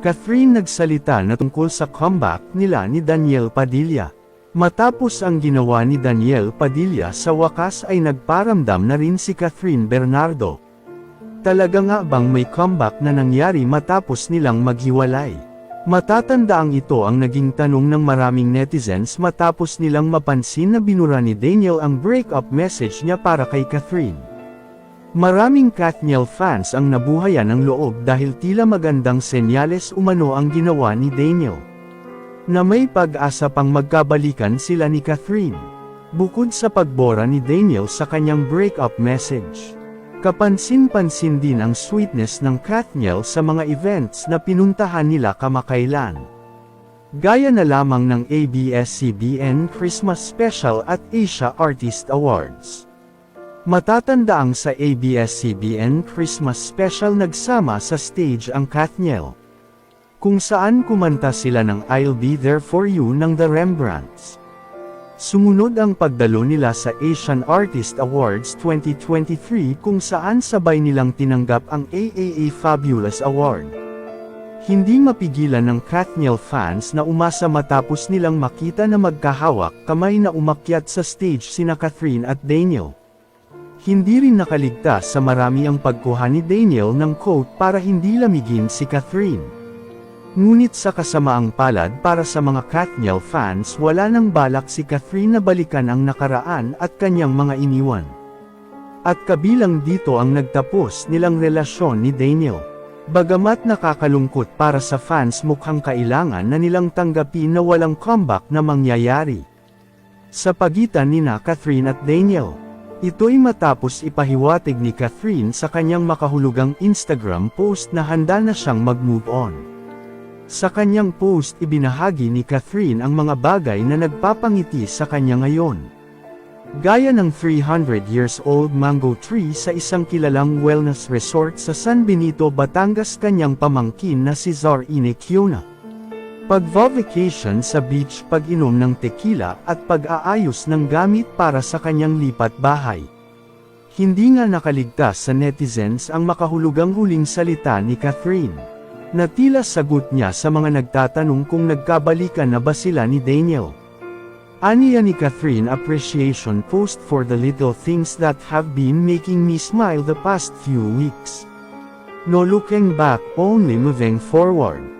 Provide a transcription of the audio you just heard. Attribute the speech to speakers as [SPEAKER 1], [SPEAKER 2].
[SPEAKER 1] Catherine nagsalita na tungkol sa comeback nila ni Daniel Padilla. Matapos ang ginawa ni Daniel Padilla sa wakas ay nagparamdam na rin si Catherine Bernardo. Talaga nga bang may comeback na nangyari matapos nilang maghiwalay? Matatandaang ito ang naging tanong ng maraming netizens matapos nilang mapansin na binura ni Daniel ang breakup message niya para kay Catherine. Maraming Katniel fans ang nabuhayan ng loob dahil tila magandang senyales umano ang ginawa ni Daniel. Na may pag-asa pang magkabalikan sila ni Catherine. Bukod sa pagbora ni Daniel sa kanyang breakup message. Kapansin-pansin din ang sweetness ng Katniel sa mga events na pinuntahan nila kamakailan. Gaya na lamang ng ABS-CBN Christmas Special at Asia Artist Awards. Matatandaang sa ABS-CBN Christmas Special nagsama sa stage ang Katniel. Kung saan kumanta sila ng I'll Be There For You ng The Rembrandts. Sumunod ang pagdalo nila sa Asian Artist Awards 2023 kung saan sabay nilang tinanggap ang AAA Fabulous Award. Hindi mapigilan ng Katniel fans na umasa matapos nilang makita na magkahawak kamay na umakyat sa stage sina Catherine at Daniel. Hindi rin nakaligtas sa marami ang pagkuha ni Daniel ng coat para hindi lamigin si Catherine. Ngunit sa kasamaang palad para sa mga Katniel fans wala nang balak si Catherine na balikan ang nakaraan at kanyang mga iniwan. At kabilang dito ang nagtapos nilang relasyon ni Daniel. Bagamat nakakalungkot para sa fans mukhang kailangan na nilang tanggapin na walang comeback na mangyayari. Sa pagitan ni na Catherine at Daniel. Ito'y matapos ipahiwatig ni Catherine sa kanyang makahulugang Instagram post na handa na siyang mag-move on. Sa kanyang post ibinahagi ni Catherine ang mga bagay na nagpapangiti sa kanya ngayon. Gaya ng 300 years old mango tree sa isang kilalang wellness resort sa San Benito, Batangas kanyang pamangkin na si Zar Inequiona. Pag-vacation sa beach pag-inom ng tequila at pag-aayos ng gamit para sa kanyang lipat bahay. Hindi nga nakaligtas sa netizens ang makahulugang huling salita ni Catherine. Na tila sagot niya sa mga nagtatanong kung nagkabalikan na ba sila ni Daniel. Aniya ni Catherine appreciation post for the little things that have been making me smile the past few weeks. No looking back, only moving forward.